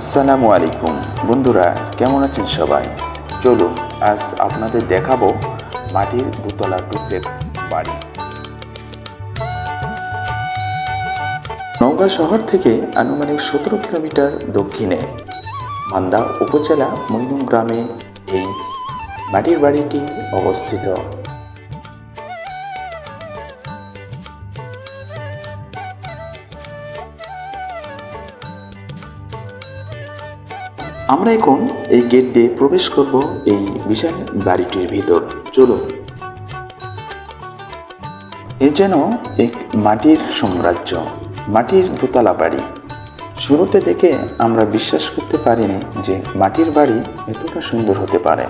আসসালামু আলাইকুম। বন্ধুরা, কেমন আছেন সবাই? চলুন, আজ আপনাদের দেখাবো মাটির দুতলা ডুপ্লেক্স বাড়ি। নওগাঁ শহর থেকে আনুমানিক সতেরো কিলোমিটার দক্ষিণে, মান্দা উপজেলা মৈনুম গ্রামে এই মাটির বাড়িটি অবস্থিত। আমরা এখন এই গেট দিয়ে প্রবেশ করব এই বিশাল বাড়িটির ভিতর। চলুন। এ যেন এক মাটির সাম্রাজ্য, মাটির দোতলা বাড়ি। শুরুতে দেখে আমরা বিশ্বাস করতে পারিনি যে মাটির বাড়ি এতটা সুন্দর হতে পারে।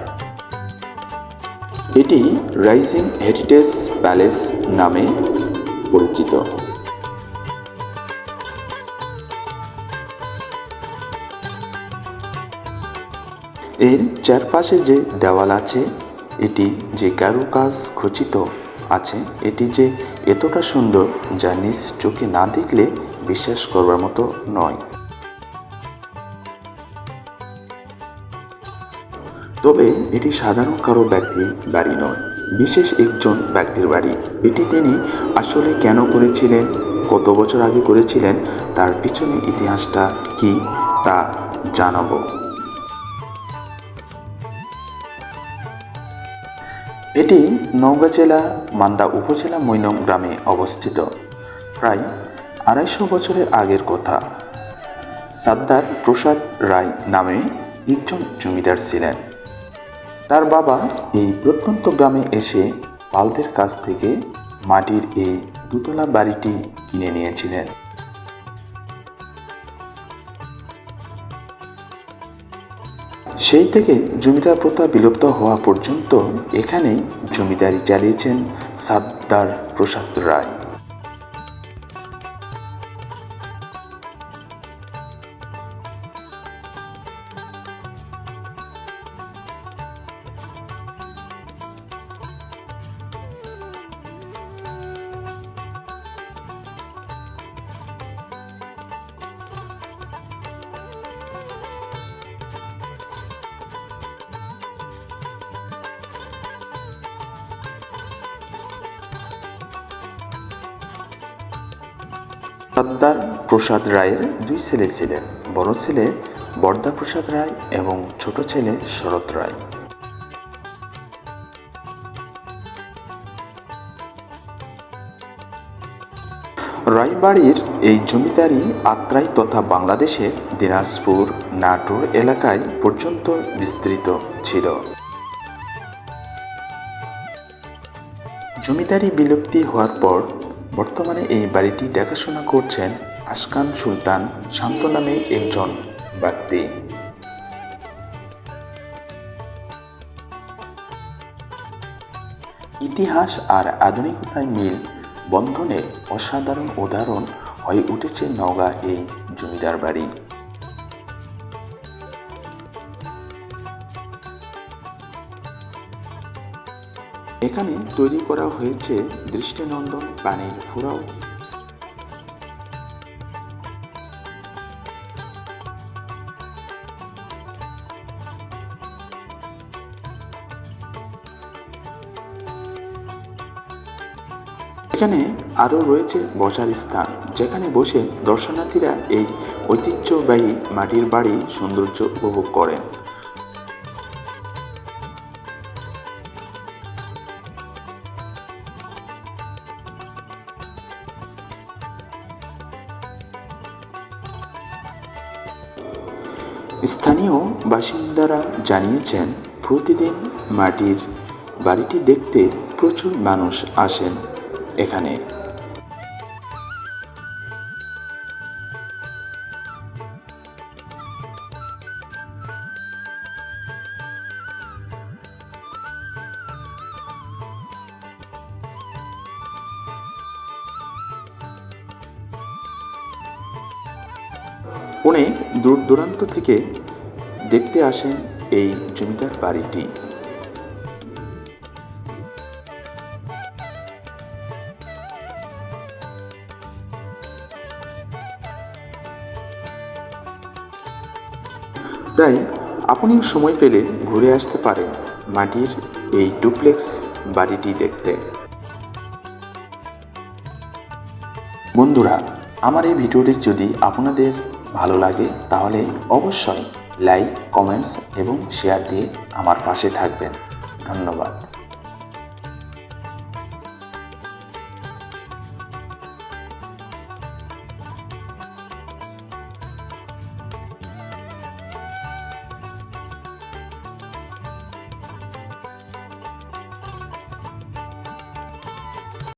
এটি রাইজিং হেরিটেজ প্যালেস নামে পরিচিত। এর চারপাশে যে দেওয়াল আছে, এটি যে কারুকাজ খচিত আছে, এটি যে এতটা সুন্দর যা নিজ চোখে না দেখলে বিশ্বাস করবার মতো নয়। তবে এটি সাধারণ কারও ব্যক্তি বাড়ি নয়, বিশেষ একজন ব্যক্তির বাড়ি। এটি তিনি আসলে কেন করেছিলেন, কত বছর আগে করেছিলেন, তার পিছনে ইতিহাসটা কি, তা জানাব। এটি নওগাঁ জেলা, মান্দা উপজেলা মৈনম গ্রামে অবস্থিত। প্রায় আড়াইশো বছরের আগের কথা। সাদ্দার প্রসাদ রায় নামে একজন জমিদার ছিলেন। তার বাবা এই প্রত্যন্ত গ্রামে এসে পালদের কাছ থেকে মাটির এই দুতলা বাড়িটি কিনে নিয়েছিলেন। সেই থেকে জমিদার প্রথা বিলুপ্ত হওয়া পর্যন্ত এখানে জমিদারি চালিয়েছেন সাদ্দার প্রসাদ রায়। সর্দার প্রসাদ রায়ের দুই ছেলে ছিলেন, বড় ছেলে বরদা প্রসাদ রায় এবং ছোট ছেলে শরৎ রায়। রায়বাড়ির এই জমিদারি আত্রাই তথা বাংলাদেশের দিনাজপুর, নাটোর এলাকায় পর্যন্ত বিস্তৃত ছিল। জমিদারি বিলুপ্তি হওয়ার পর বর্তমানে এই বাড়িটি দেখাশোনা করছেন আসকান সুলতান, শান্ত নামে একজন ব্যক্তি। ইতিহাস আর আধুনিকতায় মিল বন্ধনে অসাধারণ উদাহরণ হয়ে উঠেছে নওগাঁ এই জমিদার বাড়ি। এখানে তৈরি করা হয়েছে দৃষ্টিনন্দন পানির ফুরাও এখানে আরও রয়েছে বসার স্থান, যেখানে বসে দর্শনার্থীরা এই ঐতিহ্যবাহী মাটির বাড়ি সৌন্দর্য উপভোগ করেন। স্থানীয় বাসিন্দারা জানিয়েছেন প্রতিদিন মাটির বাড়িটি দেখতে প্রচুর মানুষ আসেন এখানে। অনেক দূর দূরান্ত থেকে দেখতে আসেন এই জমিদার বাড়িটি। তাই আপনি সময় পেলে ঘুরে আসতে পারেন মাটির এই ডুপ্লেক্স বাড়িটি দেখতে। বন্ধুরা, আমার এই ভিডিওটি যদি আপনাদের ভালো লাগে তাহলে অবশ্যই লাইক কমেন্টস এবং শেয়ার দিয়ে আমার পাশে থাকবেন। ধন্যবাদ।